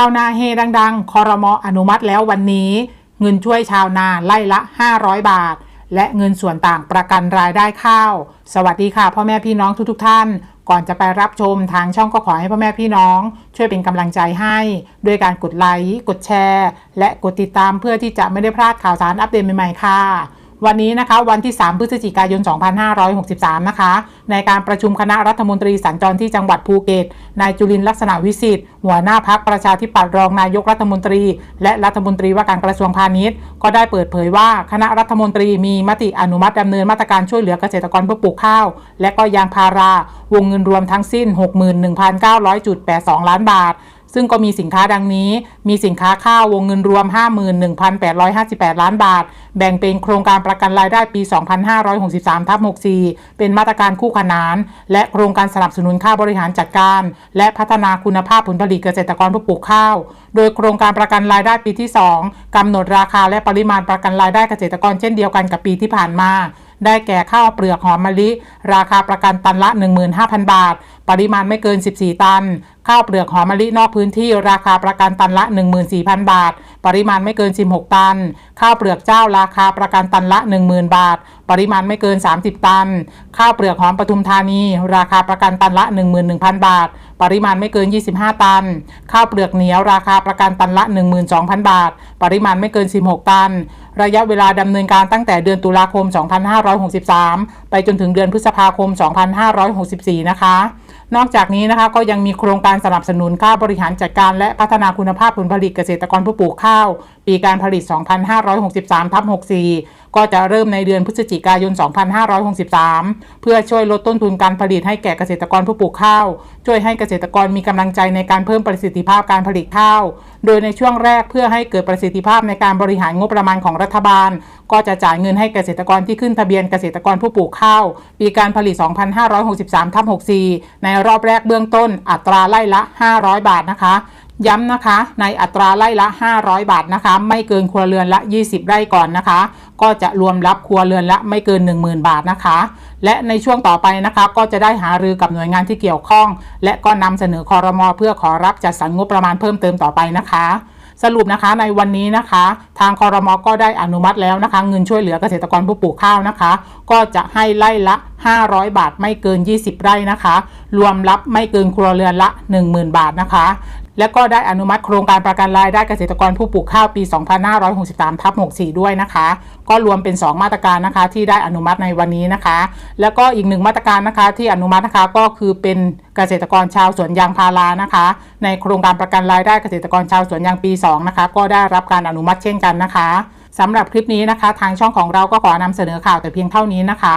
าวนาเฮดังๆ คอรมออนุมัติแล้ววันนี้ เงินช่วยชาวนาไล่ละ 500 บาท และเงินส่วนต่างประกันรายได้ข้าว สวัสดีค่ะพ่อแม่พี่น้องทุกๆท่าน ก่อนจะไปรับชมทางช่องก็ขอให้พ่อแม่พี่น้อง ช่วยเป็นกำลังใจให้ ด้วยการกดไลค์ กดแชร์ และกดติดตามเพื่อที่จะไม่ได้พลาดข่าวสารอัปเดตใหม่ๆค่ะ วันนี้นะคะวันที่ 3 พฤศจิกายน 2563 นะคะ ในการประชุมคณะรัฐมนตรีสัญจรที่จังหวัดภูเก็ต นายจุลินลักษณะวิสิทธิ์หัวหน้าพักประชาธิปัตย์รองนายกรัฐมนตรี และรัฐมนตรีว่าการกระทรวงพาณิชย์ ก็ได้เปิดเผยว่าคณะรัฐมนตรีมีมติอนุมัติดำเนินมาตรการช่วยเหลือเกษตรกรเพื่อปลูกข้าว และก็ยางพาราวงเงินรวมทั้งสิ้น 61,900.82 ล้านบาท ซึ่งก็มีสินค้าดังนี้ มีสินค้าข้าววงเงินรวม 51,858 ล้านบาท แบ่งเป็นโครงการประกันรายได้ปี 2563ทับ64 เป็นมาตรการคู่ขนาน และโครงการสนับสนุนค่าบริหารจัดการ และพัฒนาคุณภาพผลผลิตเกษตรกรผู้ปลูกข้าว โดยโครงการประกันรายได้ปีที่ 2กำหนดราคาและปริมาณประกันรายได้เกษตรกรเช่นเดียวกันกับปีที่ผ่านมา ได้แก่ข้าวเปลือกหอมมะลิ ราคาประกันตันละ 15,000 บาท ปริมาณไม่เกิน 14 ตัน ข้าวเปลือกหอมมะลินอกพื้นที่ ราคาประกันตันละ 14,000 บาท ปริมาณไม่เกิน 16 ตัน ข้าวเปลือกเจ้าราคาประกันตันละ 10,000 บาท ปริมาณไม่เกิน 30 ตัน ข้าวเปลือกหอมปทุมธานี ราคาประกันตันละ 11,000 บาท ปริมาณไม่เกิน 25 ตัน ข้าวเปลือกเหนียวราคาประกันตันละ 12,000 บาท ปริมาณไม่เกิน 16 ตัน ระยะเวลาดำเนินการตั้งแต่เดือนตุลาคม 2563 ไปจนถึงเดือนพฤษภาคม 2564 นะคะ นอกจากนี้นะคะก็ยังมีโครงการสนับสนุนค่าบริหารจัดการและพัฒนาคุณภาพผลผลิตเกษตรกรผู้ปลูกข้าว ปีการผลิต 2563ทับ64 ก็จะเริ่มในเดือนพฤศจิกายน 2563 เพื่อช่วยลดต้นทุนการผลิตให้แก่เกษตรกรผู้ปลูกข้าว ช่วยให้เกษตรกรมีกำลังใจในการเพิ่มประสิทธิภาพการผลิตข้าว โดยในช่วงแรกเพื่อให้เกิดประสิทธิภาพในการบริหารงบประมาณของรัฐบาล ก็จะจ่ายเงินให้เกษตรกรที่ขึ้นทะเบียนเกษตรกรผู้ปลูกข้าว ปีการผลิต 2563ทับ64ในรอบแรกเบื้องต้นอัตราไล่ละ 500 บาทนะคะ ย้ำนะคะ ในอัตราไล่ละ 500 บาทนะคะ ไม่เกินครัวเรือนละ 20 ไร่ก่อนนะคะ ก็จะรวมรับครัวเรือนละไม่เกิน 10,000 บาทนะคะ และในช่วงต่อไปนะคะ ก็จะได้หารือกับหน่วยงานที่เกี่ยวข้อง และก็นำเสนอคอรมอเพื่อขอรับจัดสรรงบประมาณเพิ่มเติมต่อไปนะคะสรุปนะคะในวันนี้นะคะ ทางคอรมอก็ได้อนุมัติแล้วนะคะ เงินช่วยเหลือเกษตรกรผู้ปลูกข้าวนะคะ ก็จะให้ไล่ละ500 บาทไม่เกิน 20 ไร่นะคะ รวมรับไม่เกินครัวเรือนละ 10,000 บาทนะคะ และก็ได้อนุมัติโครงการประกันรายได้เกษตรกรผู้ปลูกข้าวปี 2563ทับ64 ด้วยนะคะ ก็รวมเป็น 2 มาตรการนะคะ ที่ได้อนุมัติในวันนี้นะคะ แล้วก็อีกหนึ่งมาตรการนะคะที่อนุมัตินะคะก็คือเป็นเกษตรกรชาวสวนยางพารานะคะ ในโครงการประกันรายได้เกษตรกรชาวสวนยางปี 2 นะคะ ก็ได้รับการอนุมัติเช่นกันนะคะสำหรับคลิปนี้นะคะ ทางช่องของเราก็ขอนำเสนอข่าวแต่เพียงเท่านี้นะคะ